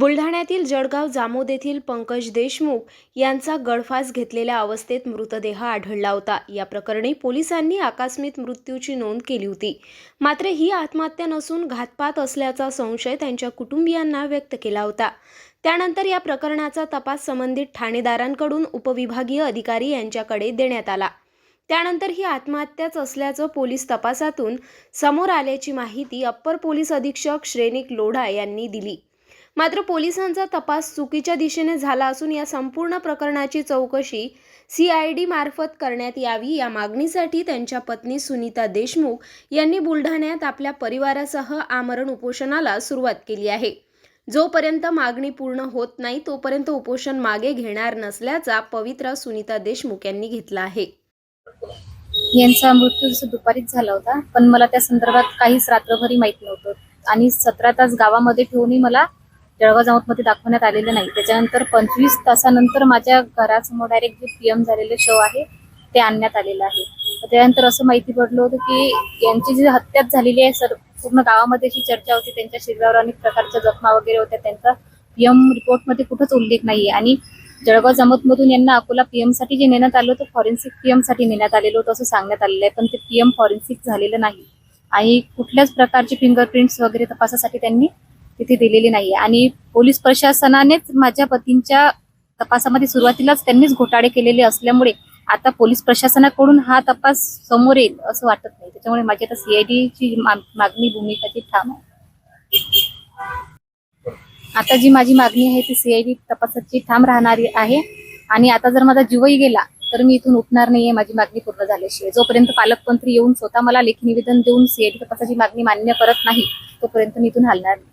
बुलढाण्यातील जळगाव जामोद येथील पंकज देशमुख यांचा गळफास घेतलेल्या अवस्थेत मृतदेह आढळला होता. या प्रकरणी पोलिसांनी आकस्मिक मृत्यूची नोंद केली होती. मात्र ही आत्महत्या नसून घातपात असल्याचा संशय त्यांच्या कुटुंबियांना व्यक्त केला होता. त्यानंतर या प्रकरणाचा तपास संबंधित ठाणेदारांकडून उपविभागीय अधिकारी यांच्याकडे देण्यात आला. त्यानंतर ही आत्महत्याच असल्याचं पोलीस तपासातून समोर आल्याची माहिती अप्पर पोलीस अधीक्षक श्रेनिक लोढा यांनी दिली. मात्र पोलिसांचा तपास चुकीच्या दिशेने झाला असून या संपूर्ण प्रकरणाची चौकशी सी आय डी मार्फत करण्यात यावी या मागणीसाठी त्यांच्या पत्नी सुनीता देशमुख यांनी बुलढाण्यात आपल्या परिवारासह आमरण उपोषणाला सुरुवात केली आहे. जोपर्यंत मागणी पूर्ण होत नाही तोपर्यंत उपोषण मागे घेणार नसल्याचा पवित्रा सुनीता देशमुख यांनी घेतला आहे. यांचा मृत्यू जसं दुपारीच झाला होता पण मला त्या संदर्भात काहीच रात्रभरी माहीत नव्हतं. आणि सतरा तास गावामध्ये ठेवूनही मला जळगाव जामोदमध्ये दाखवण्यात आलेलं नाही. त्याच्यानंतर पंचवीस तासानंतर माझ्या घरासमोर डायरेक्ट जे पी एम झालेले शव आहे ते आणण्यात आलेलं आहे. त्यानंतर असं माहिती पडलं होतं की यांची जी हत्याच झालेली आहे सर पूर्ण गावामध्ये अशी चर्चा होती त्यांच्या शरीरावर अनेक प्रकारच्या जखमा वगैरे होत्या त्यांचा पीएम रिपोर्टमध्ये कुठंच उल्लेख नाही आहे आणि जळगाव जमतमधून यांना अकोला पीएमसाठी जे नेण्यात आलं होतं फॉरेन्सिक पीएमसाठी नेण्यात आलेलं होतं असं सांगण्यात आलेलं आहे. पण ते पीएम फॉरेन्सिक झालेलं नाही. आणि कुठल्याच प्रकारचे फिंगरप्रिंट्स वगैरे तपासासाठी त्यांनी तिथे दिलेली नाहीये. आणि पोलीस प्रशासनानेच माझ्या पतींच्या तपासामध्ये सुरुवातीलाच त्यांनीच घोटाळे केलेले असल्यामुळे आता पोलीस प्रशासनाकडून हा तपास समोर येईल असं वाटत नाही. त्याच्यामुळे माझी आता सीआयडीची मागणी भूमिकाची ठाम आहे. आता जी माझी मागणी आहे ती सीआयडी तपासाची ठाम राहणारी आहे. आणि आता जर माझा जीवही गेला तर मी इथून उठणार नाहीये माझी मागणी पूर्ण झाल्याशिवाय. जोपर्यंत पालकमंत्री येऊन स्वतः मला लेखी निवेदन देऊन सीआयडी तपासाची मागणी मान्य करत नाही तोपर्यंत मी इथून हलणार नाही.